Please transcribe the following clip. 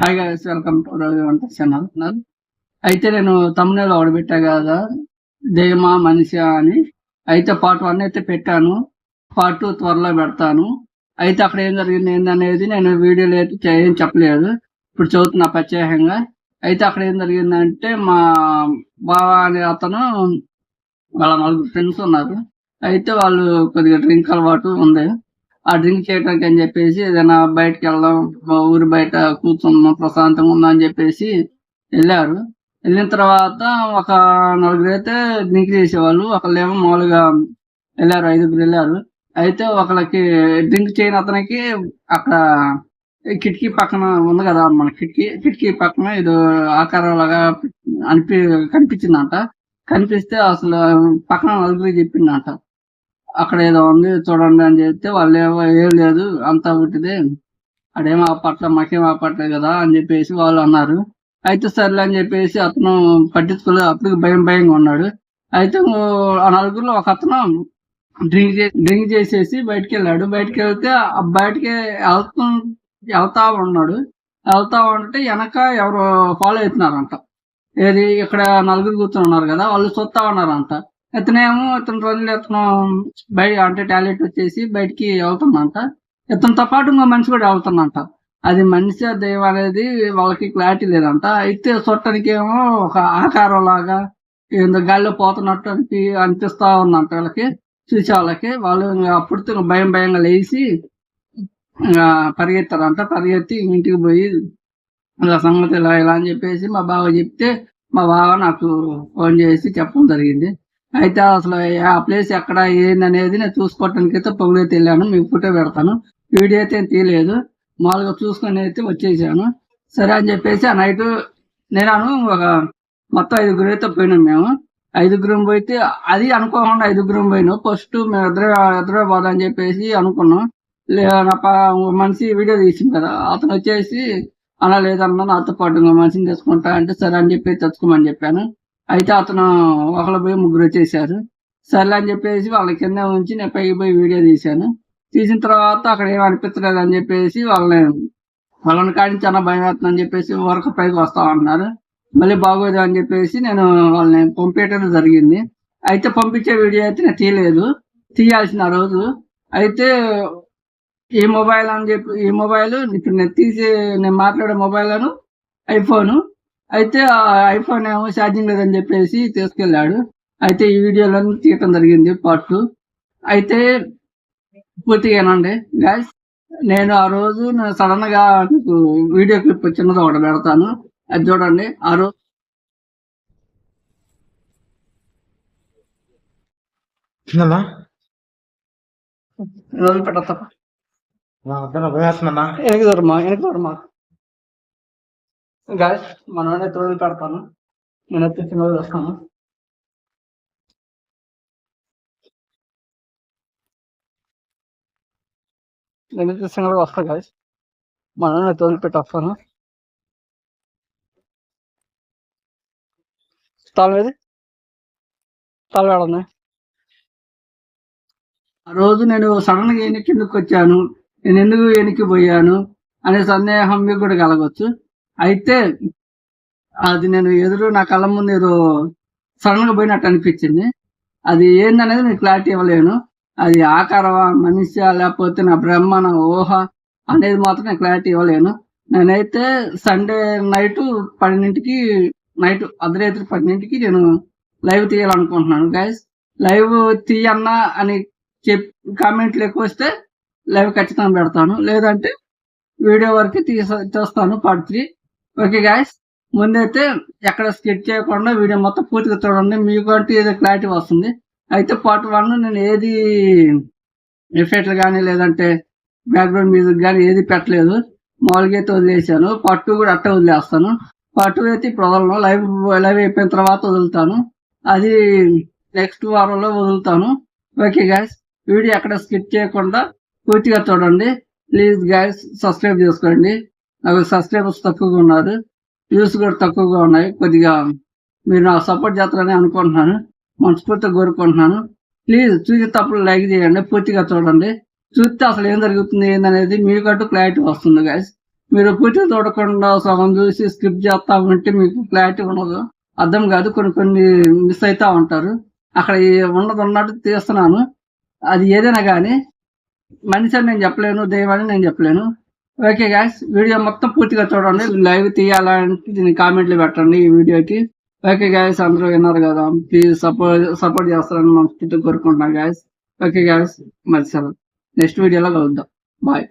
Hi guys welcome to Ravi వంట channel అయితే నేను తమ్మునేలో ఒకటి పెట్టా కదా దేమా మనిషి అని. అయితే పార్ట్ వన్ అయితే పెట్టాను పార్ట్ టూ త్వరలో పెడతాను. అయితే అక్కడ ఏం జరిగింది ఏందనేది నేను వీడియోలో అయితే ఏం చెప్పలేదు. ఇప్పుడు చదువుతున్నా ప్రత్యేకంగా. అయితే అక్కడ ఏం జరిగిందంటే మా బావ అనే అతను వాళ్ళ నలుగురు ఫ్రెండ్స్ ఉన్నారు. అయితే వాళ్ళు కొద్దిగా డ్రింక్ అలవాటు ఉంది. డ్రింక్ చేయడానికి అని చెప్పేసి ఏదైనా బయటకు వెళ్దాం మా బయట కూర్చుందాం ప్రశాంతంగా ఉందా అని చెప్పేసి వెళ్ళారు. వెళ్ళిన తర్వాత ఒక నలుగురు అయితే డ్రింక్ చేసేవాళ్ళు. ఒకళ్ళేమో మామూలుగా వెళ్ళారు ఐదుగురు వెళ్ళారు. అయితే ఒకళ్ళకి డ్రింక్ చేయని అతనికి అక్కడ కిటికీ పక్కన ఉంది కదా మన కిటికీ కిటికీ పక్కన ఇది ఆకారంలాగా అనిపి కనిపించిందంట. కనిపిస్తే అసలు పక్కన నలుగురికి చెప్పిందంట. అక్కడ ఏదో ఉంది చూడండి అని చెప్తే వాళ్ళు ఏమో ఏం లేదు అంతా పుట్టిదే అడేమో పట్ల మాకేం ఆ పట్లే కదా అని చెప్పేసి వాళ్ళు అన్నారు. అయితే సర్లే అని చెప్పేసి అతను పట్టించుకోలేదు. అప్పటికి భయం భయంగా ఉన్నాడు. అయితే ఆ నలుగురిలో ఒక అతను డ్రింక్ డ్రింక్ చేసేసి బయటకు వెళ్ళాడు బయటికి వెళ్తే ఆ బయటికి వెళ్తూ వెళ్తా ఉన్నాడు. వెళ్తా ఉంటే వెనక ఎవరు ఫాలో అవుతున్నారంట. ఏది ఇక్కడ నలుగురు కూర్చొని ఉన్నారు కదా వాళ్ళు చూస్తా ఉన్నారంట. ఇతనేమో ఇతని రోజులు ఇతను బయట అంటే టాయిలెట్ వచ్చేసి బయటికి వెళ్తుందంట. ఇతనితో పాటు ఇంకో మనిషి కూడా వెళ్తుందంట. అది మనిషి దైవం అనేది వాళ్ళకి క్లారిటీ లేదంట. అయితే చూడటానికి ఏమో ఒక ఆకారం లాగా ఏందో గాల్లో పోతున్నట్టు అనిపి అనిపిస్తా ఉందంట వాళ్ళకి. చూసే వాళ్ళకి. వాళ్ళు ఇంకా అప్పుడు భయం భయంగా లేచి ఇంకా పరిగెత్తారంట. పరిగెత్తి ఇంటికి పోయి ఇలా సంగతి ఇలా ఇలా అని చెప్పేసి మా బావ చెప్తే మా బావ నాకు ఫోన్ చేసి చెప్పడం జరిగింది. అయితే అసలు ఆ ప్లేస్ ఎక్కడ ఏంది అనేది నేను చూసుకోవటానికి అయితే పొగులైతే వెళ్ళాను. మీకు ఫోటో పెడతాను. వీడియో అయితే ఏం తీయలేదు. మామూలుగా చూసుకొని అయితే వచ్చేసాను. సరే అని చెప్పేసి ఆ నైట్ నేను ఒక మొత్తం ఐదుగురు అయితే పోయినాం మేము. ఐదుగురం పోయితే అది అనుకోకుండా ఐదుగురం పోయినాం. ఫస్ట్ మేము ఇద్దరు ఇద్దరే పోదాం అని చెప్పేసి అనుకున్నాం. నా మనిషి వీడియో తీసింది కదా. అతను వచ్చేసి అలా లేదన్నా నాతో పాటు మనిషిని తెచ్చుకుంటా అంటే సరే అని చెప్పి తెచ్చుకోమని చెప్పాను. అయితే అతను ఒకళ్ళు పోయి ముగ్గురు వచ్చేసారు. సర్లే అని చెప్పేసి వాళ్ళ కింద ఉంచి నేను పైకి పోయి వీడియో తీశాను. తీసిన తర్వాత అక్కడ ఏం అనిపించలేదు అని చెప్పేసి వాళ్ళని వాళ్ళని కాడించి చాలా భయం వేస్తుందని చెప్పేసి వరకు పైకి వస్తామన్నారు మళ్ళీ బాగోదు అని చెప్పేసి నేను వాళ్ళని పంపేయటం జరిగింది. అయితే పంపించే వీడియో అయితే నేను తీయలేదు. తీయాల్సిన రోజు అయితే ఈ మొబైల్ అని చెప్పి ఈ మొబైల్ ఇప్పుడు నేను తీసి నేను మాట్లాడే మొబైల్ అను అయితే ఆ ఐఫోన్ ఏమో ఛార్జింగ్ లేదని చెప్పేసి తీసుకెళ్ళాడు. అయితే ఈ వీడియోలో తీయటం జరిగింది పార్ట్ టూ అయితే పూర్తిగానండి గాయస్ నేను ఆ రోజు సడన్గా మీకు వీడియో క్లిప్ చిన్నది ఒకటి పెడతాను. అది చూడండి. ఆ రోజు చిన్ననా రోజు పెడతా వద్దన పోయేస్తున్నా గాయస్ మన అయితే పెడతాను. నేను వచ్చి చిన్న రోజు వస్తాను. నేను వచ్చి సింగల్ వస్తా గాయస్ మన తోలు పెట్టి వస్తాను. తాళం ఏది? తాళం ఏడున్నాయి ఆ రోజు నేను సడన్గా వెనక్కి ఎందుకు వచ్చాను? నేను ఎందుకు వెనక్కి పోయాను? అనే సందేహం మీకు కూడా కలగవచ్చు అయితే అది నేను ఎదురు నా కళ్ళ ముందు ఏదో సడన్గా పోయినట్టు అనిపించింది. అది ఏందనేది నేను క్లారిటీ ఇవ్వలేను. అది ఆకారమా మనిషి లేకపోతే నా బ్రహ్మ నా ఊహ అనేది మాత్రం నేను క్లారిటీ ఇవ్వలేను. నేనైతే సండే నైట్ పన్నెండింటికి నైట్ అర్ధరాత్రి పన్నెండింటికి నేను లైవ్ తీయాలనుకుంటున్నాను గైస్ లైవ్ తీయన్నా అని చెప్ కామెంట్లు ఎక్కువ వస్తే లైవ్ ఖచ్చితంగా పెడతాను. లేదంటే వీడియో వరకు తీస చేస్తాను పార్ట్ త్రీ. ఓకే గాయస్ ముందైతే ఎక్కడ స్కిట్ చేయకుండా వీడియో మొత్తం పూర్తిగా చూడండి. మీకు అంటే ఏదో క్లారిటీ వస్తుంది. అయితే పార్ట్ వన్ నేను ఏది ఎఫెక్ట్లు కానీ లేదంటే బ్యాక్గ్రౌండ్ మ్యూజిక్ కానీ ఏది పెట్టలేదు. మామూలుగా అయితే వదిలేసాను పార్ట్ టూ కూడా అట్టే వదిలేస్తాను. పార్ట్ టూ అయితే ఇప్పుడు వదలను. లైవ్ లైవ్ అయిపోయిన తర్వాత వదులుతాను. అది నెక్స్ట్ వారంలో వదులుతాను. ఓకే గాయస్ వీడియో ఎక్కడ స్కిప్ చేయకుండా పూర్తిగా చూడండి. ప్లీజ్ గాయస్ సబ్స్క్రైబ్ చేసుకోండి. నాకు సబ్స్క్రైబర్స్ తక్కువగా ఉన్నారు వ్యూస్ కూడా తక్కువగా ఉన్నాయి. కొద్దిగా మీరు నాకు సపోర్ట్ చేస్తారని అనుకుంటున్నాను మనస్ఫూర్తిగా కోరుకుంటున్నాను. ప్లీజ్ చూసి తప్పులు లైక్ చేయండి పూర్తిగా చూడండి. చూస్తే అసలు ఏం జరుగుతుంది ఏందనేది మీకంటూ క్లారిటీ వస్తుంది గాయస్ మీరు పూర్తిగా చూడకుండా సగం చూసి స్కిప్ చేస్తా ఉంటే మీకు క్లారిటీ ఉండదు. అర్థం కాదు కొన్ని కొన్ని మిస్ అవుతా ఉంటారు. అక్కడ ఉన్నది ఉన్నట్టు తీస్తున్నాను. అది ఏదైనా కానీ మనిషి అని నేను చెప్పలేను దైవాన్ని నేను చెప్పలేను. ఓకే గ్యాస్ వీడియో మొత్తం పూర్తిగా చూడండి. లైవ్ తీయాలంటే దీన్ని కామెంట్లు పెట్టండి ఈ వీడియోకి ఓకే గ్యాస్ అందరూ విన్నారు కదా ప్లీజ్ సపోర్ట్ సపోర్ట్ చేస్తారని మనస్ఫూర్తిగా కోరుకుంటున్నాను గ్యాస్ ఓకే గ్యాస్ మరి సెలవు నెక్స్ట్ వీడియోలో కలుద్దాం. బాయ్